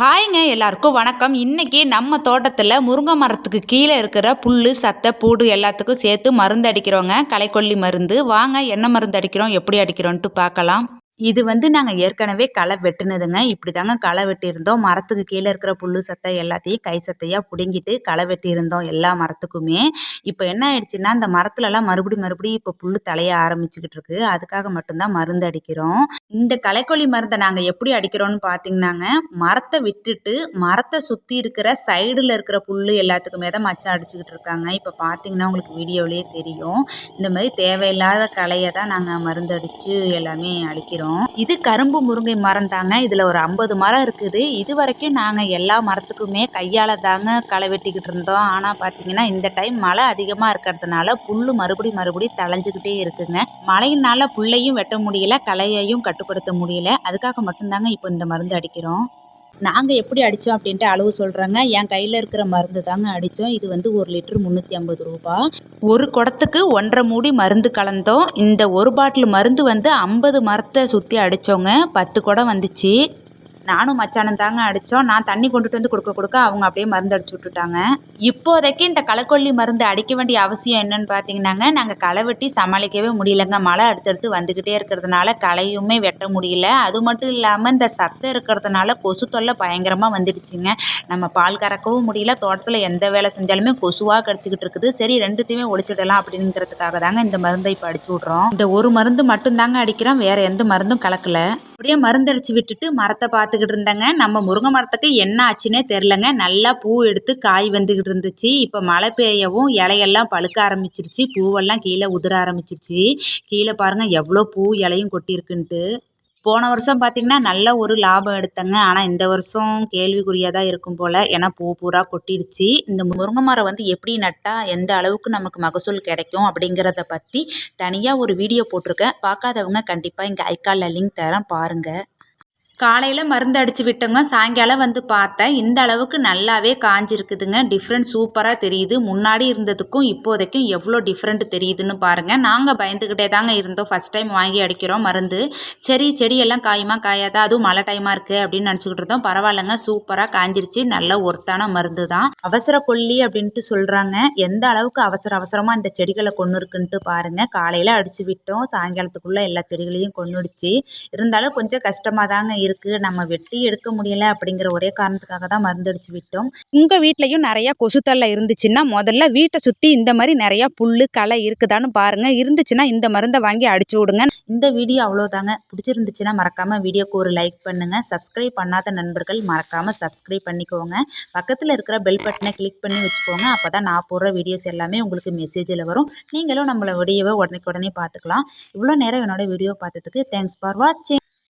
ஹாய்ங்க எல்லாருக்கும் வணக்கம். இன்றைக்கி நம்ம தோட்டத்தில் முருங்கை மரத்துக்கு கீழே இருக்கிற புல் சத்தை பூடு எல்லாத்துக்கும் சேர்த்து மருந்து அடிக்கிறோங்க. களைக்கொல்லி மருந்து. வாங்க என்ன மருந்து அடிக்கிறோம் எப்படி அடிக்கிறோன்ட்டு பார்க்கலாம். இது வந்து நாங்கள் ஏற்கனவே களை வெட்டினதுங்க. இப்படி தாங்க களை வெட்டியிருந்தோம். மரத்துக்கு கீழே இருக்கிற புல் சத்தை எல்லாத்தையும் கை சத்தையாக பிடுங்கிட்டு களை வெட்டியிருந்தோம் எல்லா மரத்துக்குமே. இப்போ என்ன ஆயிடுச்சுன்னா அந்த மரத்துலலாம் மறுபடி மறுபடியும் இப்போ புல் தலைய ஆரம்பிச்சுக்கிட்டு இருக்கு. அதுக்காக மட்டும்தான் மருந்து அடிக்கிறோம். இந்த களைக்கொல்லி மருந்தை நாங்கள் எப்படி அடிக்கிறோம்னு பார்த்தீங்கன்னாங்க மரத்தை விட்டுட்டு மரத்தை சுற்றி இருக்கிற சைடில் இருக்கிற புல் எல்லாத்துக்குமே தான் மச்சம் அடிச்சுக்கிட்டு இருக்காங்க. இப்போ பார்த்தீங்கன்னா உங்களுக்கு வீடியோவிலே தெரியும். இந்த மாதிரி தேவையில்லாத களையை தான் நாங்கள் மருந்து அடித்து எல்லாமே அடிக்கிறோம் இது கரும்பு முருங்கை மரம் தாங்க. இதில் ஒரு ஐம்பது மரம் இருக்குது. இது வரைக்கும் நாங்கள் எல்லா மரத்துக்குமே கையால் தாங்க களை வெட்டிக்கிட்டு இருந்தோம். ஆனால் பார்த்தீங்கன்னா இந்த டைம் மழை அதிகமாக இருக்கிறதுனால புல் மறுபடி மறுபடி தளைஞ்சிக்கிட்டே இருக்குங்க. மழையினால புல்லையும் வெட்ட முடியல களையையும் கட்டுப்படுத்த முடியல. அதுக்காக மட்டும்தாங்க இப்போ இந்த மருந்து அடிக்கிறோம். நாங்கள் எப்படி அடித்தோம் அப்படின்ட்டு அளவு சொல்கிறாங்க என் கையில் இருக்கிற மருந்து தாங்க அடித்தோம் இது வந்து ஒரு லிட்டர் முந்நூற்றி ஐம்பது ரூபா. ஒரு குடத்துக்கு ஒன்றரை மூடி மருந்து கலந்தோம். இந்த ஒரு பாட்டில் மருந்து வந்து ஐம்பது மரத்தை சுற்றி அடித்தோங்க பத்து குடம் வந்துச்சு. நானும் மச்சானும் தாங்க அடித்தோம் நான் தண்ணி கொண்டுட்டு வந்து கொடுக்க கொடுக்க அவங்க அப்படியே மருந்து அடிச்சு விட்டுட்டாங்க. இப்போதைக்கு இந்த களைக்கொல்லி மருந்து அடிக்க வேண்டிய அவசியம் என்னன்னு பார்த்தீங்கன்னாங்க நாங்கள் களை வெட்டி சமாளிக்கவே முடியலங்க. மழை அடுத்தடுத்து வந்துக்கிட்டே இருக்கிறதுனால களையுமே வெட்ட முடியல. அது மட்டும் இல்லாமல் இந்த சத்தம் இருக்கிறதுனால கொசு தொல்லை பயங்கரமாக வந்துடுச்சுங்க. நம்ம பால் கறக்கவும் முடியல. தோட்டத்தில் எந்த வேலை செஞ்சாலுமே கொசுவாக கடிச்சிக்கிட்டு இருக்குது. சரி ரெண்டுத்தையுமே ஒழிச்சிடலாம் அப்படிங்கிறதுக்காக தாங்க இந்த மருந்தை இப்போ அடிச்சு விட்றோம். இந்த ஒரு மருந்து மட்டும்தாங்க அடிக்கிறோம். வேறு எந்த மருந்தும் கலக்கல. அப்படியே மருந்தடிச்சு விட்டுட்டு மரத்தை பார்த்துக்கிட்டு இருந்தேங்க. நம்ம முருங்கை மரத்துக்கு என்ன ஆச்சுன்னே தெரிலங்க. நல்லா பூ எடுத்து காய் வந்துக்கிட்டு இருந்துச்சு. இப்போ மழை பெய்யவும் இலையெல்லாம் பழுக்க ஆரம்பிச்சிருச்சு. பூவெல்லாம் கீழே உதிர ஆரம்பிச்சிருச்சு. கீழே பாருங்கள் எவ்வளோ பூ இலையும் கொட்டியிருக்குன்ட்டு. போன வருஷம் பார்த்திங்கன்னா நல்ல ஒரு லாபம் எடுத்தேங்க. ஆனால் இந்த வருஷம் கேள்விக்குறியாக தான் இருக்கும் போல். ஏன்னா பூ பூரா கொட்டிடுச்சு. இந்த முருங்கை மரம் வந்து எப்படி நட்டால் எந்த அளவுக்கு நமக்கு மகசூல் கிடைக்கும் அப்படிங்கிறத பற்றி தனியாக ஒரு வீடியோ போட்டிருக்கேன். பார்க்காதவங்க கண்டிப்பாக இங்கே ஐக்காலில் லிங்க் தரேன் பாருங்கள் காலையில் மருந்து அடித்து விட்டோங்க. சாயங்காலம் வந்து பார்த்தேன். இந்த அளவுக்கு நல்லாவே காஞ்சிருக்குதுங்க. டிஃப்ரெண்ட் சூப்பராக தெரியுது. முன்னாடி இருந்ததுக்கும் இப்போதைக்கும் எவ்வளோ டிஃப்ரெண்ட் தெரியுதுன்னு பாருங்கள் நாங்கள் பயந்துக்கிட்டே தாங்க இருந்தோம். ஃபஸ்ட் டைம் வாங்கி அடிக்கிறோம் மருந்து. சரி செடியெல்லாம் காயுமா காயாதா? அதுவும் மழை டைமாக இருக்குது அப்படின்னு நினச்சிக்கிட்டு இருந்தோம். பரவாயில்லைங்க. சூப்பராக காஞ்சிருச்சு. நல்ல ஒர்த்தான மருந்து தான். அவசர கொல்லி அப்படின்ட்டு சொல்கிறாங்க எந்த அளவுக்கு அவசர அவசரமாக இந்த செடிகளை கொண்டு இருக்குன்ட்டு பாருங்கள் காலையில் அடித்து விட்டோம். சாயங்காலத்துக்குள்ளே எல்லா செடிகளையும் கொண்டுடுச்சு இருந்தாலும் கொஞ்சம் கஷ்டமாக தாங்க இருக்குது நம்ம வெட்டி எடுக்க முடியலை அப்படிங்கிற ஒரே காரணத்துக்காக தான் மருந்தடிச்சு விட்டோம். உங்கள் வீட்லேயும் நிறையா கொசுத்தொல்லை இருந்துச்சுன்னா முதல்ல வீட்டை சுற்றி இந்த மாதிரி நிறையா புல் களை இருக்குதான்னு பாருங்கள் இருந்துச்சுன்னா இந்த மருந்தை வாங்கி அடிச்சு விடுங்க. இந்த வீடியோ அவ்வளோதாங்க பிடிச்சிருந்துச்சுன்னா மறக்காமல் வீடியோக்கு ஒரு லைக் பண்ணுங்கள் சப்ஸ்கிரைப் பண்ணாத நண்பர்கள் மறக்காமல் சப்ஸ்கிரைப் பண்ணிக்கோங்க. பக்கத்தில் இருக்கிற பெல் பட்டனை கிளிக் பண்ணி வச்சுக்கோங்க. அப்போ தான் நான் போடுற வீடியோஸ் எல்லாமே உங்களுக்கு மெசேஜில் வரும். நீங்களும் நம்மளை வீடியோவை உடனே உடனே பார்த்துக்கலாம். இவ்வளோ நேரம் என்னோடய வீடியோ பார்த்ததுக்கு தேங்க்ஸ் ஃபார் வாட்சிங்